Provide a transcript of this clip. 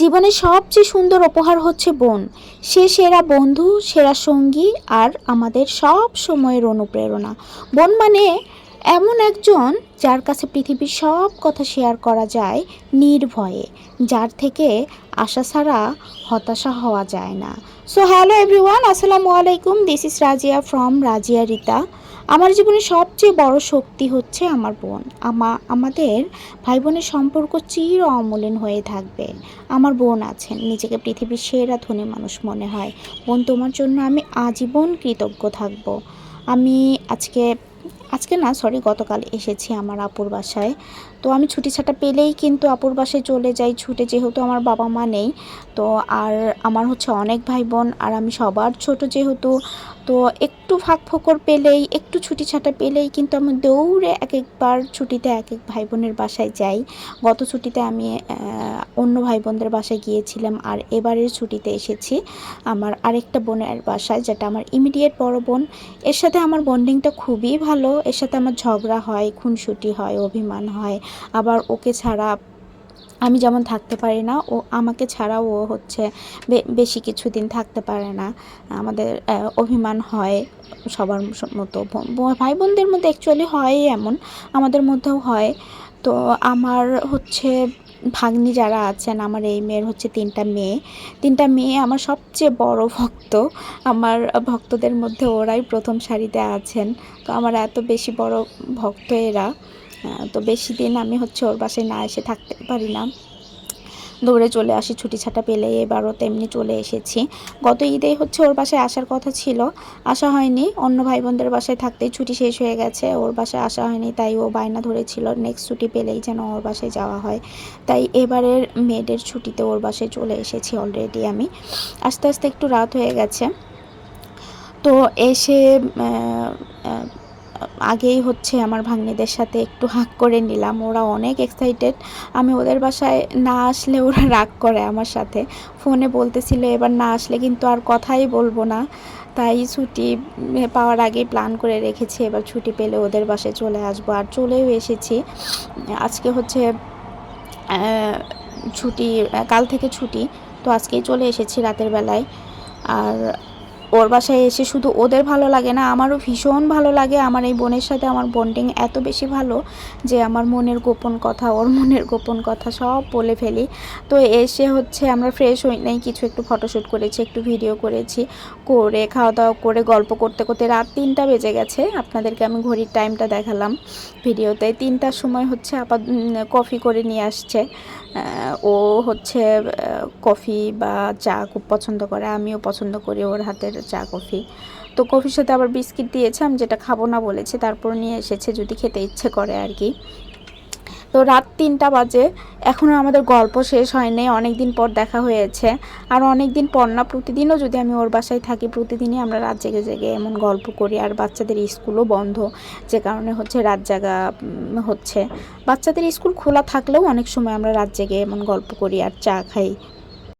জীবনের সবচেয়ে সুন্দর উপহার হচ্ছে বোন। সে সেরা বন্ধু, সেরা সঙ্গী আর আমাদের সব সময়ের অনুপ্রেরণা। বোন মানে এমন একজন যার কাছে পৃথিবীর সব কথা শেয়ার করা যায় নির্ভয়ে, যার থেকে আশা ছাড়া হতাশা হওয়া যায় না। সো হ্যালো এভরিওয়ান আসসালামু আলাইকুম this is Razia from Razia Rita. আমার জীবনে সবচেয়ে বড় শক্তি হচ্ছে আমার বোন। আমা, আমাদের ভাই বোনের সম্পর্ক চির অমলিন হয়ে থাকবে। আমার বোন আছেন, নিজেকে পৃথিবীর সেরা ধনী মানুষ মনে হয়। বোন, তোমার জন্য আমি আজীবন কৃতজ্ঞ থাকব। আমি আজকে আজকে না সরি গতকাল এসেছি আমার আপুর বাসায়। তো আমি ছুটি ছাটা পেলেই কিন্তু আপুর বাসায় চলে যাই। ছুটে যেহেতু আমার বাবা মা নেই, তো আর আমার হচ্ছে অনেক ভাই বোন আর আমি সবার ছোট যেহেতু তো একটু ফাঁক ফোকর পেলেই, একটু ছুটি ছাটা পেলেই কিন্তু আমি দৌড়ে এক একবার ছুটিতে এক এক ভাই বোনের বাসায় যাই। গত ছুটিতে আমি অন্য ভাই বোনদের বাসায় গিয়েছিলাম আর এবারের ছুটিতে এসেছি আমার আরেকটা বোনের বাসায়, যেটা আমার ইমিডিয়েট বড় বোন। এর সাথে আমার বন্ডিংটা খুবই ভালো, এর সাথে আমার ঝগড়া হয়, খুনসুটি হয়, অভিমান হয়। আবার ওকে ছাড়া আমি যেমন থাকতে পারি না, ও আমাকে ছাড়া ও হচ্ছে বেশি কিছুদিন থাকতে পারে না। আমাদের অভিমান হয় সবার মতো। ভাই বোনদের মধ্যে অ্যাকচুয়ালি হয় এমন, আমাদের মধ্যেও হয়। তো আমার হচ্ছে ভাগ্নি যারা আছেন, আমার এই মেয়ের হচ্ছে তিনটা মেয়ে। তিনটা মেয়ে আমার সবচেয়ে বড় ভক্ত। আমার ভক্তদের মধ্যে ওরাই প্রথম সারিতে আছেন। তো আমার এত বেশি বড় ভক্ত এরা। তো বেশি দিন আমি হচ্ছে ওর বাসায় না এসে থাকতে পারি না। দৌড়ে চলে আসি, ছুটি ছাটা পেলে এবারও তেমনি চলে এসেছি। গত ঈদে হচ্ছে ওর বাসায় আসার কথা ছিল, আসা হয়নি। অন্য ভাই বোনদের বাসায় থাকতেই ছুটি শেষ হয়ে গেছে, ওর বাসায় আসা হয়নি, তাই ও বায়না ধরেছিল নেক্সট ছুটি পেলেই যেন ওর বাসায় যাওয়া হয়। তাই এবারের মেয়েদের ছুটিতে ওর বাসায় চলে এসেছি অলরেডি আমি। আস্তে আস্তে একটু রাত হয়ে গেছে। তো এসে আগেই হচ্ছে আমার ভাগ্নিদের সাথে একটু হাঁক করে নিলাম। ওরা অনেক এক্সাইটেড আমি ওদের বাসায় না আসলে ওরা রাগ করে আমার সাথে। ফোনে বলতেছিল, এবার না আসলে কিন্তু আর কথাই বলব না। তাই ছুটি পাওয়ার আগেই প্ল্যান করে রেখেছি, এবার ছুটি পেলে ওদের বাসায় চলে আসব। আর চলেও এসেছি। আজকে হচ্ছে ছুটি, কাল থেকে ছুটি। তো আজকেই চলে এসেছি রাতের বেলায়। আর ওর বাসায় এসে শুধু ওদের ভালো লাগে না, আমারও ভীষণ ভালো লাগে। আমার এই বোনের সাথে আমার বন্ডিং এত বেশি ভালো যে আমার মনের গোপন কথা, ওর মনের গোপন কথা সব বলে ফেলি। তো এসে হচ্ছে আমরা ফ্রেশ হই নাই, কিছু একটু ফটোশ্যুট করেছি, একটু ভিডিও করেছি, করে খাওয়া দাওয়া করে গল্প করতে করতে রাত তিনটা বেজে গেছে। আপনাদেরকে আমি ঘড়ির টাইমটা দেখালাম ভিডিওতে তিনটার সময় হচ্ছে আপাত কফি করে নিয়ে আসছে। ও হচ্ছে কফি বা চা খুব পছন্দ করে, আমিও পছন্দ করি ওর হাতের চা, কফি। তো কফির সাথে আবার বিস্কিট দিয়েছে, আমি যেটা খাব না বলেছে, তারপর নিয়ে এসেছে যদি খেতে ইচ্ছে করে আর কি। তো রাত তিনটা বাজে এখনও আমাদের গল্প শেষ হয়নি অনেক দিন পর দেখা হয়েছে। আর অনেক দিন পর না, প্রতিদিনও যদি আমি ওর বাসায় থাকি, প্রতিদিনই আমরা রাত জেগে জেগে এমন গল্প করি। আর বাচ্চাদের স্কুলও বন্ধ, যে কারণে হচ্ছে রাত জাগা হচ্ছে। বাচ্চাদের স্কুল খোলা থাকলেও অনেক সময় আমরা রাত জেগে এমন গল্প করি আর চা খাই।